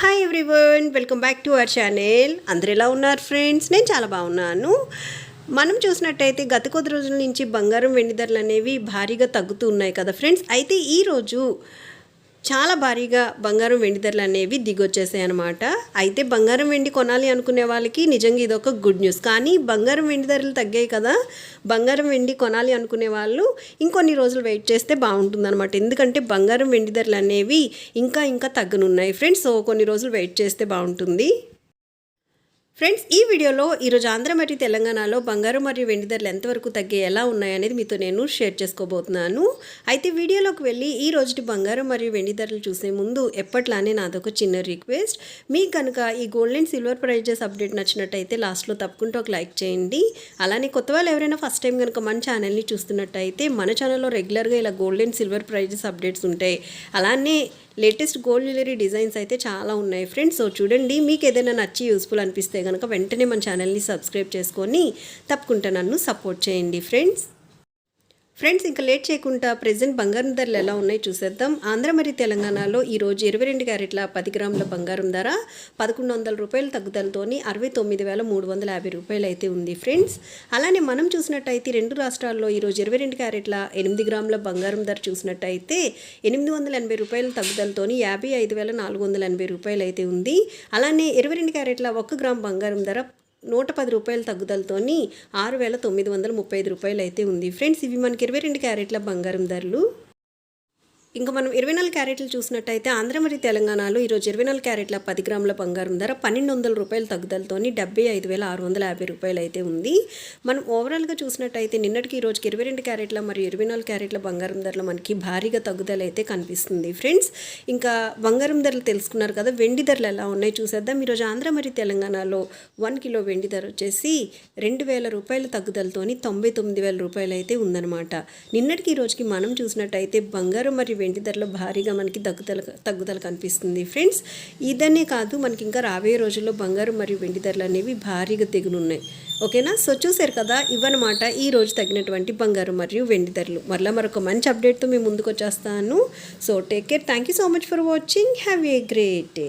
Hi everyone welcome back to our channel అందరు ఎలా ఉన్నారు ఫ్రెండ్స్ నేను చాలా బాగున్నాను. మనం చూసినట్టయితే గత కొద్ది రోజుల నుంచి బంగారం వెండి ధరలు అనేవి భారీగా తగ్గుతూ ఉన్నాయి కదా ఫ్రెండ్స్ అయితే ఈరోజు చాలా భారీగా బంగారం వెండి ధరలు అనేవి దిగొచ్చేసాయి అనమాట అయితే బంగారం వెండి కొనాలి అనుకునే వాళ్ళకి నిజంగా ఇది ఒక గుడ్ న్యూస్. కానీ బంగారం వెండి ధరలు తగ్గాయి కదా బంగారం వెండి కొనాలి అనుకునే వాళ్ళు ఇంకొన్ని రోజులు వెయిట్ చేస్తే బాగుంటుందన్నమాట. ఎందుకంటే బంగారం వెండి ధరలు అనేవి ఇంకా ఇంకా తగ్గనున్నాయి. ఫ్రెండ్స్ సో కొన్ని రోజులు వెయిట్ చేస్తే బాగుంటుంది. ఫ్రెండ్స్ ఈ వీడియోలో ఈరోజు ఆంధ్ర మరియు తెలంగాణలో బంగారం మరియు వెండి ధరలు ఎంతవరకు తగ్గే ఎలా ఉన్నాయనేది మీతో నేను షేర్ చేసుకోబోతున్నాను. అయితే వీడియోలోకి వెళ్ళి ఈ రోజుటి బంగారం మరియు వెండి ధరలు చూసే ముందు ఎప్పట్లానే నాదొక చిన్న రిక్వెస్ట్. మీకు కనుక ఈ gold and silver prices update నచ్చినట్టయితే లాస్ట్లో తప్పకుండా ఒక లైక్ చేయండి. అలానే కొత్త వాళ్ళు ఎవరైనా ఫస్ట్ టైం కనుక మన ఛానల్ని చూస్తున్నట్టయితే మన ఛానల్లో రెగ్యులర్గా ఇలా gold and silver prices updates ఉంటాయి. అలానే లేటెస్ట్ గోల్డ్ జ్యువెలరీ డిజైన్స్ అయితే చాలా ఉన్నాయి ఫ్రెండ్స్ సో చూడండి మీకు ఏదైనా నచ్చి యూస్ఫుల్ అనిపిస్తే కనుక వెంటనే మన ఛానల్ని సబ్స్క్రైబ్ చేసుకొని తప్పకుండా నన్ను సపోర్ట్ చేయండి ఫ్రెండ్స్. ఫ్రెండ్స్ ఇంకా లేట్ చేయకుండా ప్రజెంట్ బంగారం ధరలు ఎలా ఉన్నాయి చూసేద్దాం. ఆంధ్ర మరియు తెలంగాణలో ఈరోజు ఇరవై రెండు క్యారెట్ల పది గ్రాముల బంగారం ధర పదకొండు వందల రూపాయల తగ్గుదలతోని అరవై తొమ్మిది వేల మూడు వందల యాభై రూపాయలు అయితే ఉంది ఫ్రెండ్స్. అలానే మనం చూసినట్టయితే రెండు రాష్ట్రాల్లో ఈరోజు ఇరవై రెండు క్యారెట్ల ఎనిమిది గ్రాముల బంగారం ధర చూసినట్టయితే ఎనిమిది వందల ఎనభై రూపాయల తగ్గుదలతోని యాభై ఐదు వేల నాలుగు వందల ఎనభై రూపాయలు అయితే ఉంది. అలానే ఇరవై రెండు క్యారెట్ల ఒక్క గ్రామ్ బంగారం ధర నూట పది రూపాయల తగ్గుదలతోని ఆరు వేల తొమ్మిది వందల ముప్పై ఐదు రూపాయలు అయితే ఉంది. ఫ్రెండ్స్ ఇవి మనకి ఇరవై రెండు క్యారెట్ల బంగారం ధరలు. ఇంకా మనం ఇరవై నాలుగు క్యారెట్లు చూసినట్టయితే ఆంధ్ర మరియు తెలంగాణలో ఈరోజు ఇరవై నాలుగు క్యారెట్ల పది గ్రాముల బంగారం ధర పన్నెండు వందల రూపాయల తగ్గుదలతోని డెబ్బై ఐదు వేల ఆరు వందల యాభై రూపాయలు అయితే ఉంది. మనం ఓవరాల్గా చూసినట్టయితే నిన్నటికి ఈ రోజుకి ఇరవై రెండు క్యారెట్ల మరియు ఇరవై నాలుగు క్యారెట్ల బంగారం ధరలు మనకి భారీగా తగ్గుదల అయితే కనిపిస్తుంది. ఫ్రెండ్స్ ఇంకా బంగారం ధరలు తెలుసుకున్నారు కదా వెండి ధరలు ఎలా ఉన్నాయి చూసేద్దాం. ఈరోజు ఆంధ్ర మరియు తెలంగాణలో వన్ కిలో వెండి ధర వచ్చేసి రెండు వేల రూపాయల తగ్గుదలతోని తొంభై తొమ్మిది వేల రూపాయలు అయితే ఉందన్నమాట. నిన్నటికి ఈ రోజుకి మనం చూసినట్టయితే బంగారం మరియు వెండి ధరలో భారీగా మనకి తగ్గుదల తగ్గుదల కనిపిస్తుంది. ఫ్రెండ్స్ ఇదనే కాదు మనకి ఇంకా రాబోయే రోజుల్లో బంగారం మరియు వెండి ధరలు అనేవి భారీగా తెగునున్నాయి ఓకేనా? సో చూసారు కదా ఇవన్నమాట ఈ రోజు తగినటువంటి బంగారం మరియు వెండి ధరలు. మరలా మరొక మంచి అప్డేట్తో మేము ముందుకు వచ్చేస్తాను. So take care thank you so much for watching have a great day